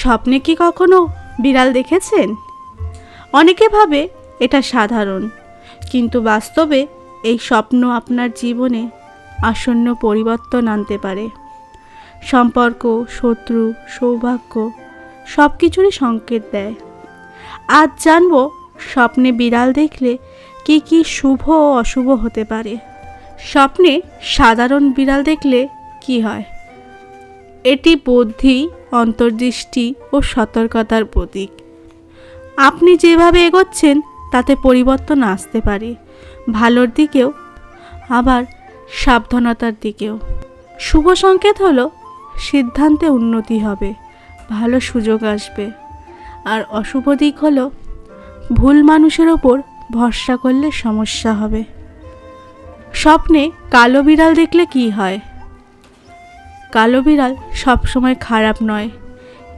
স্বপ্নে কি কখনো বিড়াল দেখেছেন? অনেকে ভাবে এটা সাধারণ, কিন্তু বাস্তবে এই স্বপ্ন আপনার জীবনে আসন্ন পরিবর্তন আনতে পারে। সম্পর্ক, শত্রু, সৌভাগ্য সব কিছুরই সংকেত দেয়। আজ জানব স্বপ্নে বিড়াল দেখলে কি কি শুভ ও অশুভ হতে পারে। স্বপ্নে সাধারণ বিড়াল দেখলে কি হয়? এটি বুদ্ধি, অন্তর্দৃষ্টি ও সতর্কতার প্রতীক। আপনি যেভাবে এগোচ্ছেন, তাতে পরিবর্তন আসতে পারে। ভালোর দিকেও, আবার সাবধানতার দিকেও। শুভ সংকেত হলো, সিদ্ধান্তে উন্নতি হবে, ভালো সুযোগ আসবে। আর অশুভ দিক হলো, ভুল মানুষের ওপর ভরসা করলে সমস্যা হবে। স্বপ্নে কালো বিড়াল দেখলে কি হয়? কালো বিড়াল সবসময় খারাপ নয়।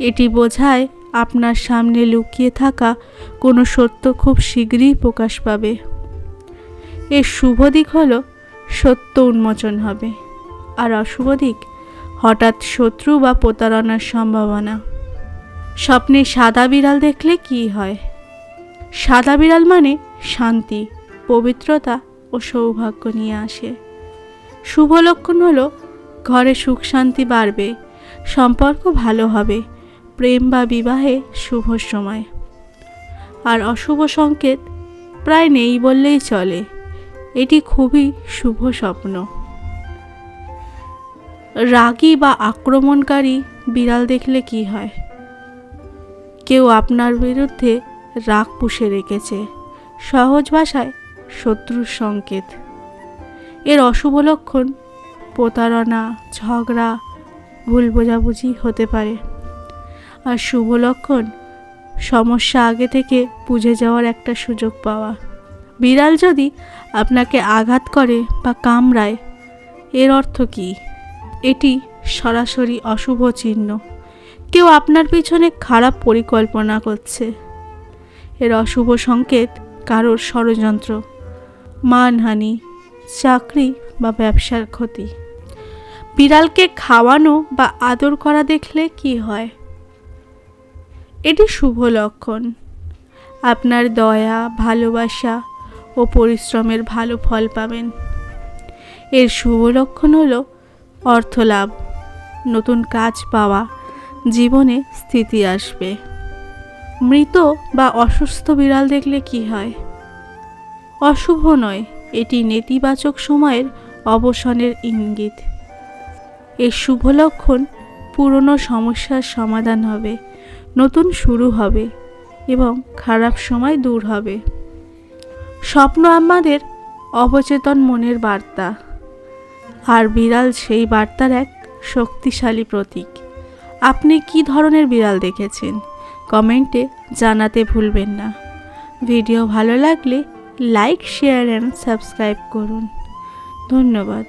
এটি বোঝায় আপনার সামনে লুকিয়ে থাকা কোনো সত্য খুব শীঘ্রই প্রকাশ পাবে। এর শুভ দিক হলো সত্য উন্মোচন হবে, আর অশুভ দিক হঠাৎ শত্রু বা প্রতারণার সম্ভাবনা। স্বপ্নে সাদা বিড়াল দেখলে কি হয়? সাদা বিড়াল মানে শান্তি, পবিত্রতা ও সৌভাগ্য নিয়ে আসে। শুভ লক্ষণ হলো ঘরে সুখ শান্তি বাড়বে, সম্পর্ক ভালো হবে, প্রেম বা বিবাহে শুভ সময়। আর অশুভ সংকেত প্রায় নেই বললেই চলে, এটি খুবই শুভ স্বপ্ন। রাগী বা আক্রমণকারী বিড়াল দেখলে কি হয়? কেউ আপনার বিরুদ্ধে রাগ পুষে রেখেছে, সহজ ভাষায় শত্রুর সংকেত। এর অশুভ লক্ষণ প্রতারণা, ঝগড়া, ভুল বোঝাবুঝি হতে পারে। আর শুভ লক্ষণ, সমস্যা আগে থেকে বুঝে যাওয়ার একটা সুযোগ পাওয়া। বিড়াল যদি আপনাকে আঘাত করে বা কামড়ায়, এর অর্থ কী? এটি সরাসরি অশুভ চিহ্ন। কেউ আপনার পিছনে খারাপ পরিকল্পনা করছে। এর অশুভ সংকেত কারোর ষড়যন্ত্র, মানহানি, চাকরি বা ব্যবসার ক্ষতি। বিড়ালকে খাওয়ানো বা আদর করা দেখলে কি হয়? এটি শুভ লক্ষণ। আপনার দয়া, ভালোবাসা ও পরিশ্রমের ভালো ফল পাবেন। এর শুভ লক্ষণ হল অর্থ লাভ নতুন কাজ পাওয়া, জীবনে স্থিতি আসবে। মৃত বা অসুস্থ বিড়াল দেখলে কি হয়? অশুভ নয়, এটি নেতিবাচক সময়ের অবসানের ইঙ্গিত। এর শুভ লক্ষণ পুরনো সমস্যার সমাধান হবে, নতুন শুরু হবে এবং খারাপ সময় দূর হবে। স্বপ্ন আমাদের অবচেতন মনের বার্তা। আর বিড়াল সেই বার্তার এক শক্তিশালী প্রতীক। আপনি কি ধরনের বিড়াল দেখেছেন? কমেন্টে জানাতে ভুলবেন না। ভিডিও ভালো লাগলে লাইক, শেয়ার অ্যান্ড সাবস্ক্রাইব করুন। ধন্যবাদ।